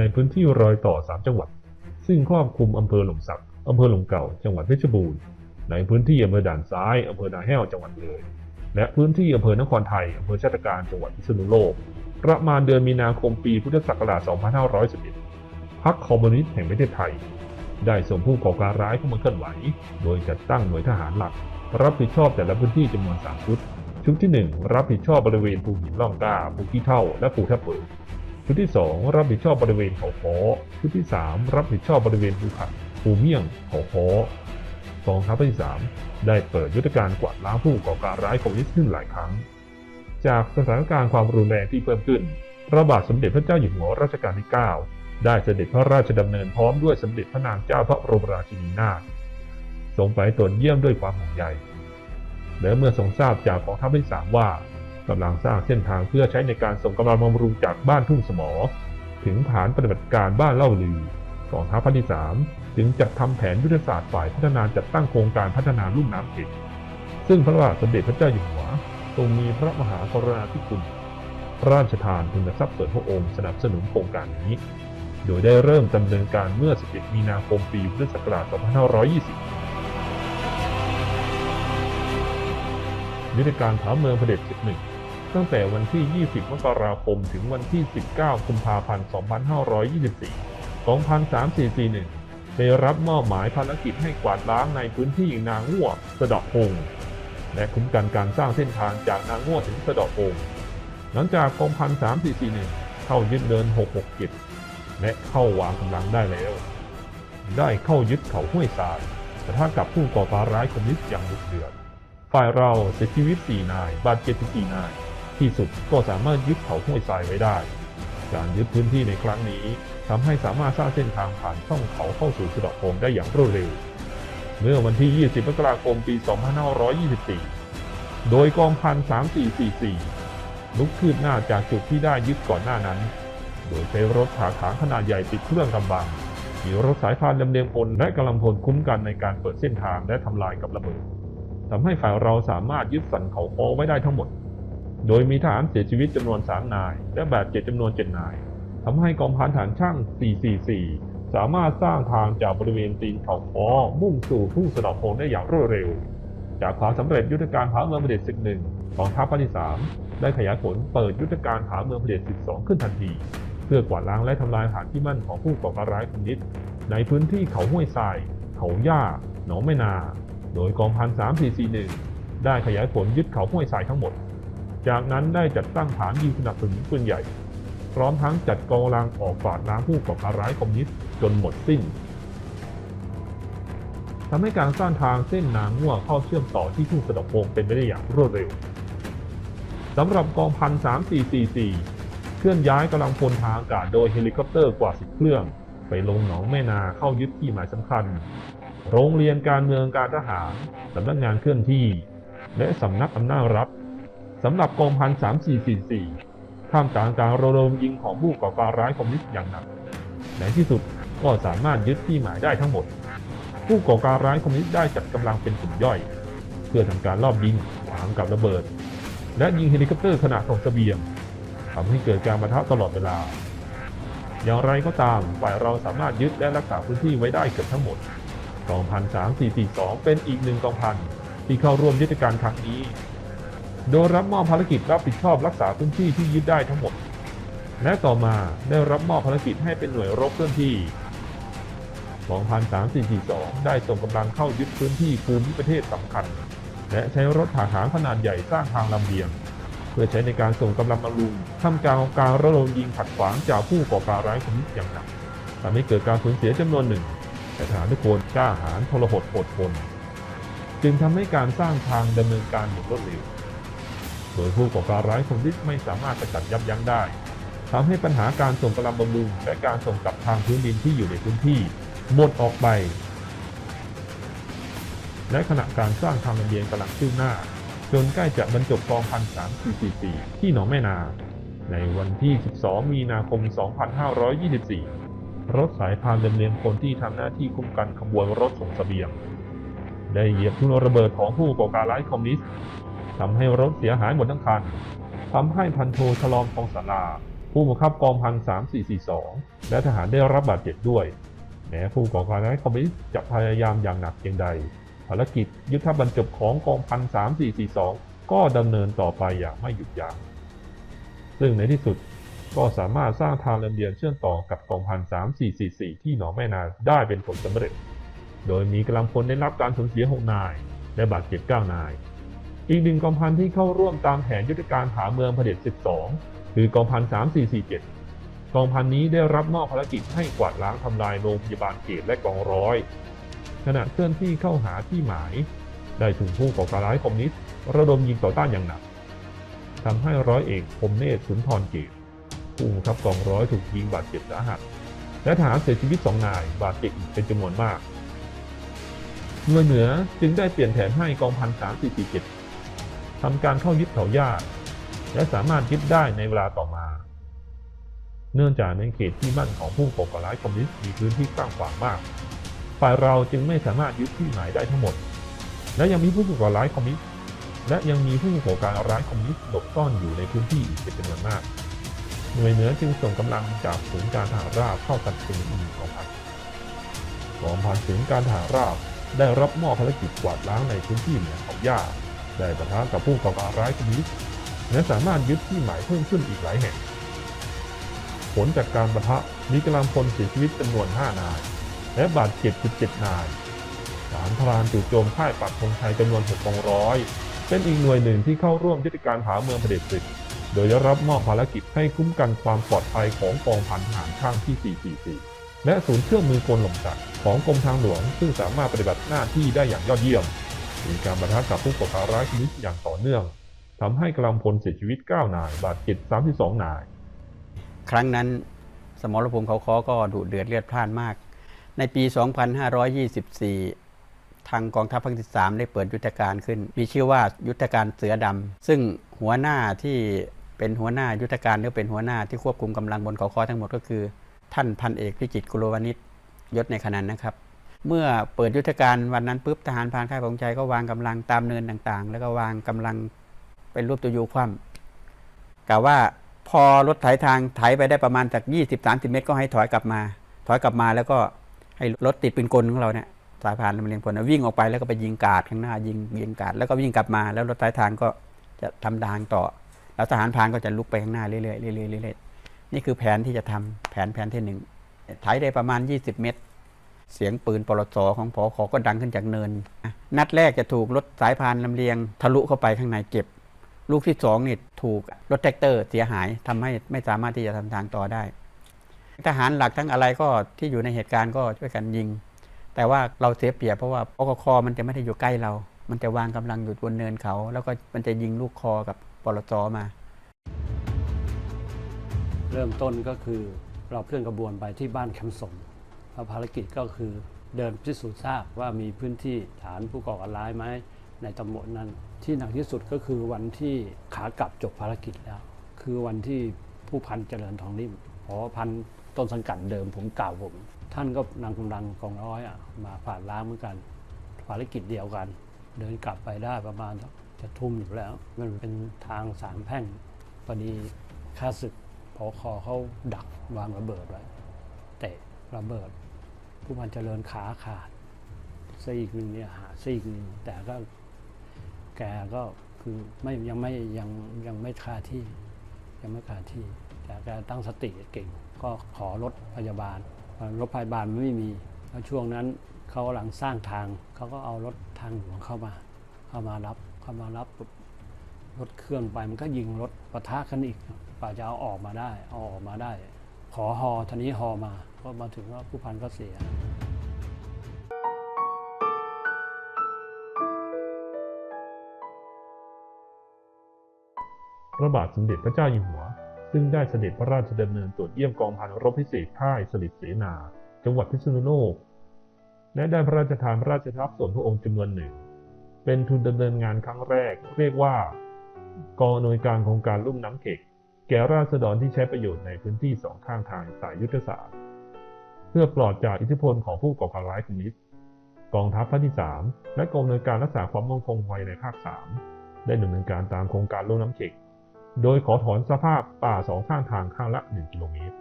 ในพื้นที่รอยต่อ 3 จังหวัด ซึ่งครอบคลุมอำเภอหลมสักอำเภอหลมเก่า จังหวัดเพชรบูรณ์ ในพื้นที่อำเภอด่านซ้ายอำเภอนาแห้วจังหวัดเลย และพื้นที่อำเภอนครไทยอำเภอชาติการจังหวัดพิษณุโลก ประมาณเดือนมีนาคมปีพุทธศักราช 2511พรรคคอมมิวนิสต์แห่งประเทศไทย ได้ส่งผู้ก่อการร้ายเข้ามาเคลื่อนไหว โดยจัดตั้งหน่วยทหารหลัก รับผิดชอบแต่ละพื้นที่จำนวน3ชุดชุดที่ 1 รับผิดชอบบริเวณภูหินร่องกล้าภูขี้เท่า และภูทับเบิก ชุดที่ 2 รับผิดชอบบริเวณเขาคอชุดที่ 3 รับผิดชอบบริเวณภูขัดภูเมี่ยงเขาคอกองทัพที่ 3 ได้เปิดยุทธการกวาดล้างผู้ก่อการร้ายคอมมิวนิสต์ขึ้นหลายครั้ง จากสถานการณ์ความรุนแรงที่เพิ่มขึ้น พระบาทสมเด็จพระเจ้าอยู่หัวรัชกาลที่ 9 ได้เสด็จพระราชดำเนินพร้อมด้วยสมเด็จพระนางเจ้าพระบรมราชินีนาถทรงไปตรวจเยี่ยมด้วยความห่วงใยและเมื่อทรงทราบจากกองทัพที่ 3 ว่า กำลังสร้างเส้นทางเพื่อใช้ในการส่งกำลังบำรุงจากบ้านทุ่งสมอ ถึงฐานปฏิบัติการบ้านเล่าลือกองทัพภาคที่ 3 จึงจัดทำแผนยุทธศาสตร์ฝ่ายพัฒนาจัดตั้งโครงการพัฒนาลุ่มน้ำเข็มซึ่งพระบาทสมเด็จพระเจ้าอยู่หัวทรงมีพระมหากรุณาธิคุณพระราชทานทุนทรัพย์ส่วนพระองค์สนับสนุนโครงการนี้ โดยได้เริ่มดำเนินการเมื่อ 11 มีนาคม ปีพุทธศักราช 2520 ยุทธการผาเมืองเผด็จศึกหนึ่งตั้งแต่วันที่ 20 มกราคม ถึงวันที่ 19 กุมภาพันธ์ 2524ของ13441 ได้รับมอบหมายภารกิจให้กวาดล้างในพื้นที่นางง่วสะดาะพง และคุ้มกันการสร้างเส้นทางจากนางง่วถึงสะดาะพง หลังจากกองพัน3441 เข้ายึดเดิน 667 และเข้าวางกำลังได้แล้ว ได้เข้ายึดเขาห้วยทรายปะทะกับผู้ก่อการร้ายคอมมิวนิสต์อย่างดุเดือด ฝ่ายเราเสียชีวิต 4 นาย บาดเจ็บ14นาย ที่สุดก็สามารถยึดเขาห้วยทรายไว้ได้ การยึดพื้นที่ในครั้งนี้ทำให้สามารถสร้างเส้นทางผ่านช่องเขาเข้าสู่สะเดาะพงได้อย่างรวดเร็ว เมื่อวันที่ 20 มกราคม ปี 2524 โดยกองพัน 3444 ลุกคืบหน้าจากจุดที่ได้ยึดก่อนหน้านั้น โดยใช้รถถาถางขนาดใหญ่ติดเครื่องกำบัง มีรถสายพานลำเลียงพลและกำลังพลคุ้มกันในการเปิดเส้นทางและทำลายกับระเบิด ทำให้ฝ่ายเราสามารถยึดสันเขาค้อไว้ได้ทั้งหมด โดยมีทหารเสียชีวิตจำนวน 3 นาย และบาดเจ็บจำนวน 7 นายทำให้กองพันฐานช่าง 444 สามารถสร้างทางจากบริเวณตีนเขาค้อมุ่งสู่ทุ่งสะเดาะพงได้อย่างรวดเร็ว จากความสำเร็จยุทธการผาเมืองเผด็จศึกหนึ่งกองทัพภาคที่3ได้ขยายผลเปิดยุทธการผาเมืองเผด็จศึก2ขึ้นทันที เพื่อกวาดล้างและทำลายฐานที่มั่นของผู้ก่อการร้ายคอมมิวนิสต์ในพื้นที่เขาห้วยทราย เขาย่าหนองแม่นา โดยกองพัน 3441 ได้ขยายผลยึดเขาห้วยทรายทั้งหมด จากนั้นได้จัดตั้งฐานยิงสนับสนุนปืนใหญ่ พร้อมทั้งจัดกองกำลังออกกวาดล้างผู้ก่อการร้ายคอมมิวนิสต์จนหมดสิ้นทำให้การสร้างทางเส้นนางง่วเข้าเชื่อมต่อที่ทุ่งสะดอกพงเป็นไปได้อย่างรวดเร็วสำหรับกองพัน 3444 เคลื่อนย้ายกำลังพลทางอากาศโดยเฮลิคอปเตอร์กว่า 10 เครื่อง ไปลงหนองแม่นาเข้ายึดที่หมายสำคัญ โรงเรียนการเมืองการทหารสำนักงานเคลื่อนที่ และสำนักอำนาจรัฐสำหรับกองพัน 3444 ท่ามกลางการระดมยิงของผู้ก่อการร้ายคอมมิวนิสต์อย่างหนักในที่สุดก็สามารถยึดที่หมายได้ทั้งหมด ผู้ก่อการร้ายคอมมิวนิสต์ได้จัดกำลังเป็นกลุ่มย่อย เพื่อทำการลอบยิงวางกับระเบิด และยิงเฮลิคอปเตอร์ขณะส่งเสบียงทำให้เกิดการปะทะตลอดเวลา อย่างไรก็ตามฝ่ายเราสามารถยึดและรักษาพื้นที่ไว้ได้เกือบทั้งหมด กองพัน3442 เป็นอีกหนึ่งกองพันที่เข้าร่วมยุทธการครั้งนี้ โดยรับมอบภารกิจรับผิดชอบรักษาพื้นที่ที่ยึดได้ทั้งหมด และต่อมาได้รับมอบภารกิจให้เป็นหน่วยรบเคลื่อนที่2,3442 ได้ส่งกำลังเข้ายึดพื้นที่ภูมิประเทศสำคัญ และใช้รถถาหางขนาดใหญ่สร้างทางลำเลียงเพื่อใช้ในการส่งกำลังบำรุงทำกลางการระดมยิงขัดขวางจากผู้ก่อการร้ายคอมมิวนิสต์อย่างหนักทำให้เกิดการสูญเสียจำนวนหนึ่ง แต่ทหารทุกคนกล้าหาญทรหดอดทน จึงทำให้การสร้างทางดำเนินการอย่างรวดเร็ว โดยผู้ก่อการร้ายคนิสต์ไม่สามารถสกัดยับยั้งได้ทำให้ปัญหาการส่งกำลังบำรุงและการส่งกลับทางพื้นดินที่อยู่ในพื้นที่ หมดออกไป และขณะการสร้างทางลำเลียงกำลังคืบหน้า จนใกล้จะบรรจบกองพัน3444ที่หนองแม่นา ในวันที่ 12 มีนาคม 2524 รถสายพานลำเลียงคนที่ทำหน้าที่คุ้มกันขบวนรถส่งเสบียง ได้เหยียบทุ่นระเบิดของผู้ก่อการร้ายคอมมิวนิสต์ทำให้รถเสียหายหมดทั้งคันทำให้พันโทฉลอมทองสาราผู้บังคับกองพัน 3442 และทหารได้รับบาดเจ็บด้วย แม้ผู้ก่อการร้ายคอมมิวนิสต์จะพยายามอย่างหนักเพียงใด ภารกิจยุทธบรรจบของกองพัน 3442 ก็ดำเนินต่อไปอย่างไม่หยุดยัง้ง ซึ่งในที่สุด ก็สามารถสร้างทางลำเลียงเชื่อมต่อกับกองพัน 3444 ที่หนองแม่นาได้เป็นผลสำเร็จ โดยมีกำลังพลได้รับการสูญเสีย 6 นาย และบาดเจ็บ 9 นาย อีกหนึ่งกองพันที่เข้าร่วมตามแผนยุทธการผาเมืองเผด็จ 12 คือกองพัน 3447 กองพันนี้ได้รับมอบภารกิจให้กวาดล้างทำลายโรงพยาบาลเขตและกองร้อย ขณะเคลื่อนที่เข้าหาที่หมาย ได้ถูกผู้ก่อการร้ายคอมมิวนิสต์ระดมยิงต่อต้านอย่างหนักทำให้ร้อยเอกพมเนตรสุนทรเกต ผู้บังคับกองร้อยถูกยิงบาดเจ็บสาหัส และทหารเสียชีวิตสองนาย บาดเจ็บเป็นจำนวนมากหน่วยเหนือจึงได้เปลี่ยนแผนให้กองพัน3447ทำการเข้ายึดเขาย่าและสามารถยึดได้ในเวลาต่อมา เนื่องจากในเขตที่มั่นของผู้ก่อการร้ายคอมมิวนิสต์มีพื้นที่กว้างขวางมาก ฝ่ายเราจึงไม่สามารถยึดที่หมายได้ทั้งหมด และยังมีผู้ก่อการร้ายคอมมิวนิสต์และยังมีผู้ก่อการร้ายคอมมิวนิสต์หลบซ่อนอยู่ในพื้นที่อีกเป็นจำนวนมาก หน่วยเหนือจึงส่งกำลังจากศูนย์การทหารราบเข้าตัดสินอีกกองพันกองพันศูนย์การทหารราบได้รับมอบภารกิจกวาดล้างในพื้นที่เหนือเขาย่าได้ปะทะกับผู้ก่อการร้ายคอมมิวนิสต์และสามารถยึดที่หมายเพิ่มขึ้นอีกหลายแห่ง ผลจากการปะทะมีกำลังพลเสียชีวิตจำนวน 5 นาย และบาดเจ็บ 17 นายฐานพรานจู่โจมค่ายปักธงชัยจำนวน6กองร้อย เป็นอีกหน่วยหนึ่งที่เข้าร่วมยุทธการผาเมืองเผด็จศึก โดยได้รับมอบภารกิจให้คุ้มกันความปลอดภัยของกองพันทหารข้างที่ 444 และศูนย์เครื่องมือกลหล่มสักของกรมทางหลวง ซึ่งสามารถปฏิบัติหน้าที่ได้อย่างยอดเยี่ยม มีการปะทะกับผู้ก่อการร้ายชนิดอย่างต่อเนื่องทำให้กำลังพลเสียชีวิต 9 นาย บาดเจ็บ 32 นาย ครั้งนั้นสมรภูมิเขาคอก็ดุเดือดเลือดพล่านมาก ในปี 2524ทางกองทัพภาคที่3ได้เปิดยุทธการขึ้น มีชื่อว่ายุทธการเสือดำซึ่งหัวหน้าที่ เป็นหัวหน้ายุทธการหรือเป็นหัวหน้าที่ควบคุมกำลังบนเขาคอทั้งหมดก็คือ ท่านพันเอกพิจิตกุลวณิชยศในขณะนั้นะครับ เมื่อเปิดยุทธการวันนั้นปุ๊บทหารพานค่ายของใจก็วางกำลังตามเนินต่างๆ แล้วก็วางกำลังเป็นรูปตัวยูคว่ำกล่าวว่าพอรถไถทางไถไปได้ประมาณจาก20-30 เมตร ก็ให้ถอยกลับมา ถอยกลับมาแล้วก็ให้รถติดปืนกลของเราเนี่ยสายพานลำเลียงพลวิ่งออกไปแล้วก็ไปยิงกาดข้างหน้ายิงยิงกาดแล้วก็วิ่งกลับมา แล้วรถไถทางก็จะทำทางต่อ แล้วทหารพรานก็จะลุกไปข้างหน้าเรื่อยๆเรื่อยๆเรื่อยๆนี่คือแผนที่จะทำแผนแผนที่หนึ่งไถได้ประมาณ 20 เมตร เสียงปืนปลสของพอขอก็ดังขึ้นจากเนิน นัดแรกจะถูกรถสายพานลำเลียง ทะลุเข้าไปข้างในเจ็บ ลูกที่สองนี่ถูกรถแท็กเตอร์เสียหายทำให้ไม่สามารถที่จะทำทางต่อได้ ทหารหลักทั้งอะไรก็ที่อยู่ในเหตุการณ์ก็ช่วยกันยิง แต่ว่าเราเสียเปรียบเพราะว่าปกคอมันจะไม่ได้อยู่ใกล้เรา มันจะวางกำลังอยู่บนเนินเขา แล้วก็มันจะยิงลูกคอกับปลสมา เริ่มต้นก็คือเราเคลื่อนกระบวนไปที่บ้านแคมป์สมแล้วภารกิจก็คือเดินพิสูจน์ทราบว่ามีพื้นที่ฐานผู้ก่อการร้ายไหมในตำบลนั้น ที่หนักที่สุดก็คือวันที่ขากลับจบภารกิจแล้ว คือวันที่ผู้พันเจริญทองนิ่มเพราะว่าพันต้นสังกัดเดิมผมเก่าวผม ท่านก็นำกำลังกองร้อยอมาผ่านล้างเหมือนกัน ภารกิจเดียวกัน เดินกลับไปได้ประมาณจะทุ่มอยู่แล้ว มันเป็นทางสามแพ่งพอดีข้าศึกพอคอเขาดักวางระเบิดไว้เตะระเบิด ผู้พันเจริญขาขาดซีกหนึ่งเนี่ยหาซีกหนึ่งแต่ก็แกก็คือไม่ยังไม่ยังยังไม่คาที่ ยังไม่คาที่ แต่แกตั้งสติเก่ง ก็ขอรถพยาบาลรถพยาบาลไม่มีแล้วช่วงนั้น เขากำลังสร้างทางเขาก็เอารถทางหลวงเข้ามา เข้ามารับเข้ามารับรถเคลื่อนไปมันก็ยิงรถปะทะกันอีกกว่าจะเอาออกมาได้เอาออกมาได้ ขอฮอทีนี้ฮอมาก็มาถึงว่าผู้พันก็เสียพระบาทสมเด็จพระเจ้าอยู่หัว ซึ่งได้เสด็จพระราชดำเนินตรวจเยี่ยมกองพันรบพิเศษค่ายสลิดเสนา จังหวัดพิษณุโลก และได้พระราชทานพระราชทรัพย์ส่วนพระองค์จำนวนหนึ่ง เป็นทุนดำเนินงานครั้งแรก เรียกว่ากองอำนวยการโครงการลุ่มน้ำเข็กแก่ราษฎรที่ใช้ประโยชน์ในพื้นที่สองข้างทางสายยุทธศาสตร์ เพื่อปลอดจากอิทธิพลของผู้ก่อการร้ายคอมมิวนิสต์กองทัพภาคที่ 3 และกองอำนวยการรักษาความมั่นคงภายในภาค 3 ได้ดำเนินการตามโครงการลุ่มน้ำเข็กโดยขอถอนสภาพป่าสองข้างทางข้างละ 1 กิโลเมตร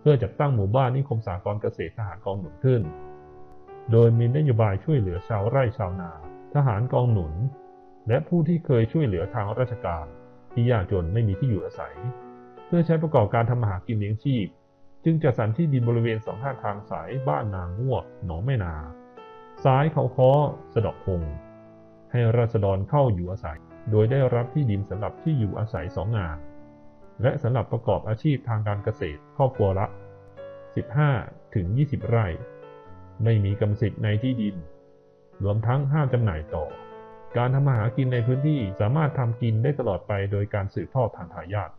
เพื่อจัดตั้งหมู่บ้านนิคมสากรณเกษตรทหารกองหนุนขึ้น โดยมีนโยบายช่วยเหลือชาวไร่ชาวนา ทหารกองหนุน และผู้ที่เคยช่วยเหลือทางราชการที่ยากจนไม่มีที่อยู่อาศัย เพื่อใช้ประกอบการทำมาหากินเลี้ยงชีพ จึงจัดสรรที่ดินบริเวณสองข้างทางสายบ้านนางงวกหนองแม่นา ซ้ายเขาค้อสะดอกพงให้ราษฎรเข้าอยู่อาศัย โดยได้รับที่ดินสำหรับที่อยู่อาศัยสองงาน และสำหรับประกอบอาชีพทางการเกษตรครอบครัวละ 15 ถึง 20 ไร่ ไม่มีกรรมสิทธิ์ในที่ดิน รวมทั้งห้ามจำหน่ายต่อ การทำมาหากินในพื้นที่สามารถทำกินได้ตลอดไปโดยการสืบทอดทางทายาท